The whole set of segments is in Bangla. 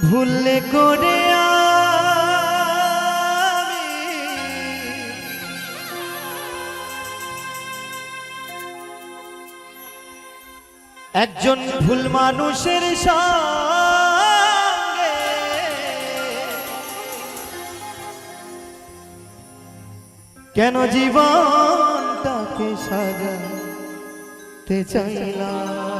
ভুলে করে একজন ভুল মানুষের সঙ্গে কেন জীবন জীবনটাকে সাজাতে চাইলাম?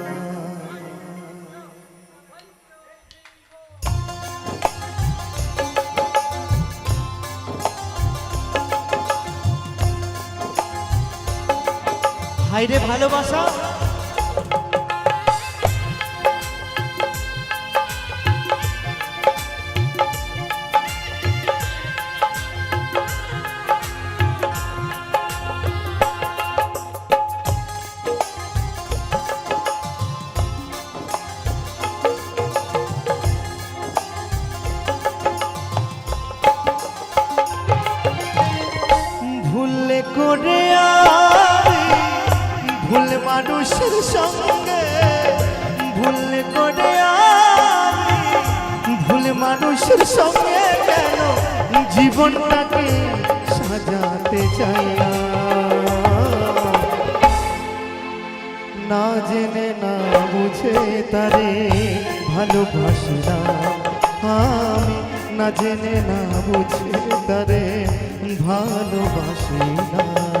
হাইরে ভালোবাসা। ভুলে করে মানুষের সঙ্গে ভুল করে ভুল মানুষের সঙ্গে কেন জীবনটাকে সাজাতে চাইলাম না? জেনে, না বুঝে তারে ভালোবাসলাম আমি। না জেনে, না বুঝে তারে ভালোবাসিলাম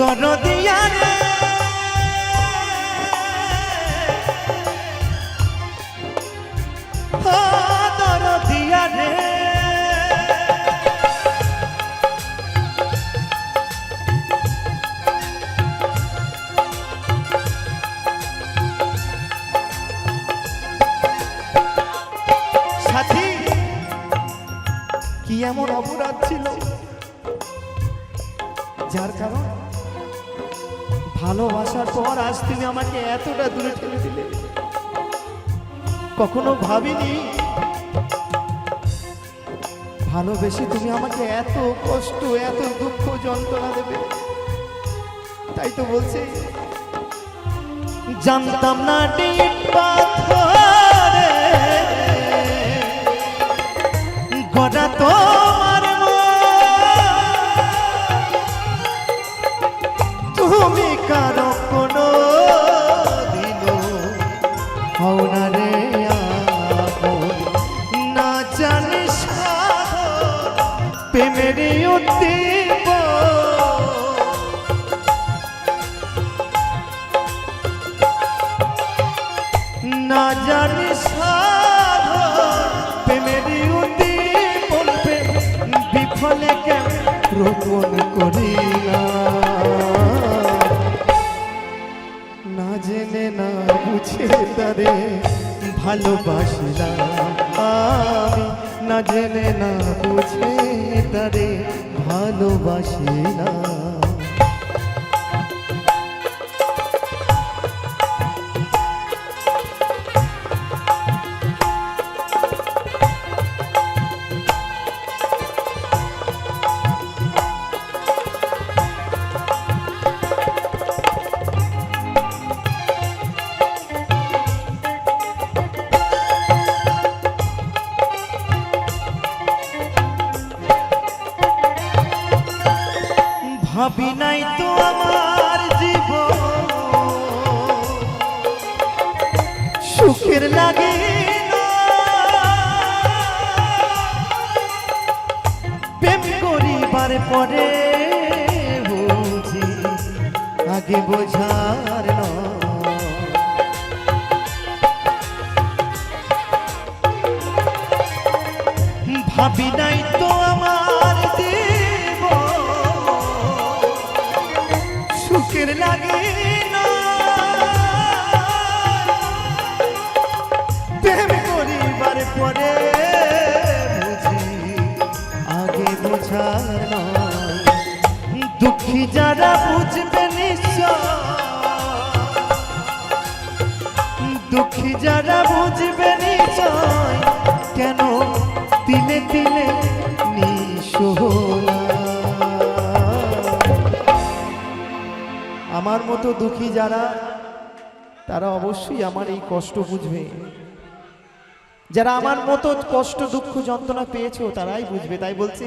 দরদিয়া রে। ও দরদিয়া সাথী কি এমন অপরাধ ছিল? যার কারণ ভালোবাসার পর আজ তুমি আমাকে এতটা দূরে ঠেলে দিলে। কখনো ভাবিনি? ভালোবেসে তুমি আমাকে এত কষ্ট, এত দুঃখ, যন্ত্রণা দেবে। তাই তো বলছে, জানতাম না ডিট গড়া তোমার বিফলে কেন করি না জেনে না বুঝে ভালোবাসিলাম না জেনে না বুঝে তারে ভালোবাসিলাম। সুখের লাগে। প্রেম করিবার পরে বুঝি আগে বোঝার। ভাবি নাই তো দুঃখী যারা বুঝবে দুঃখী যারা বুঝবে নিশ্চয়, কেন তিলে তিলে আমার মতো দুঃখী যারা, তারা অবশ্যই আমার এই কষ্ট বুঝবে। যারা আমার মতো কষ্ট, দুঃখ, যন্ত্রণা পেয়েছ, তারাই বুঝবে, তাই বলছে।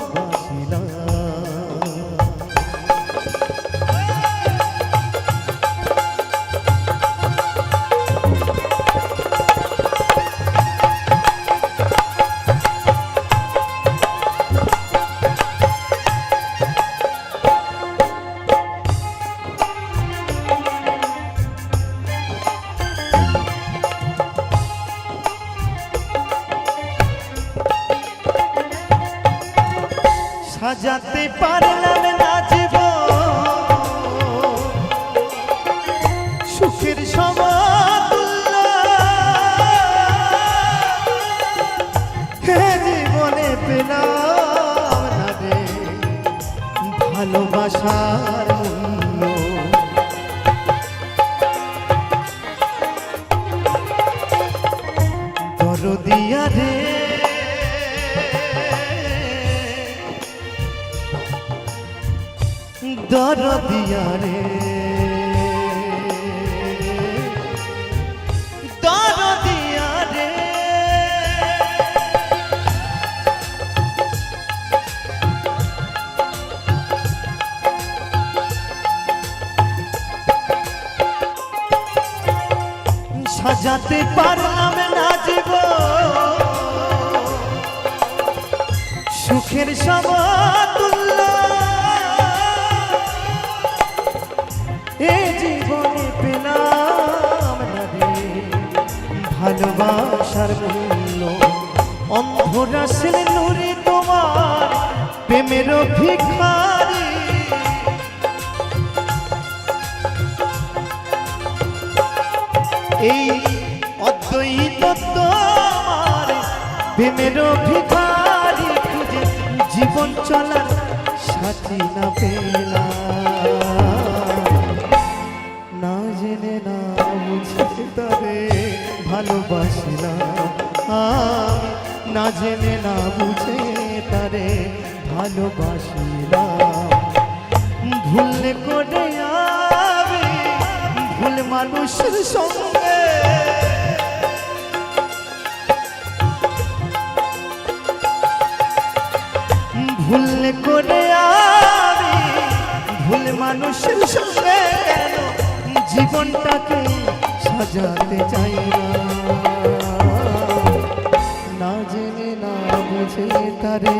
সাজাতে পারলাম না সুখের সমাতুল্য। হে জীবনে পেলাম না রে ভালোবাসার দরদিয়া রে। সাজাতে পারলাম না জীব সুখের সমাতুল্য ভালোবাসার মূল্য। অন্ধরাসের নুরে তোমার প্রেমের ভিখারি এই অদ্বৈত তোমার প্রেমের ভিখারি খুঁজে জীবন চলার সাথী না পেলাম ভালোবাসিলাম। ভুল করে ভুল মানুষের সঙ্গে। ভুল করে ভুল মানুষের সঙ্গে জীবনটাকে সাজাতে চাই না জেনে না বুঝে তারে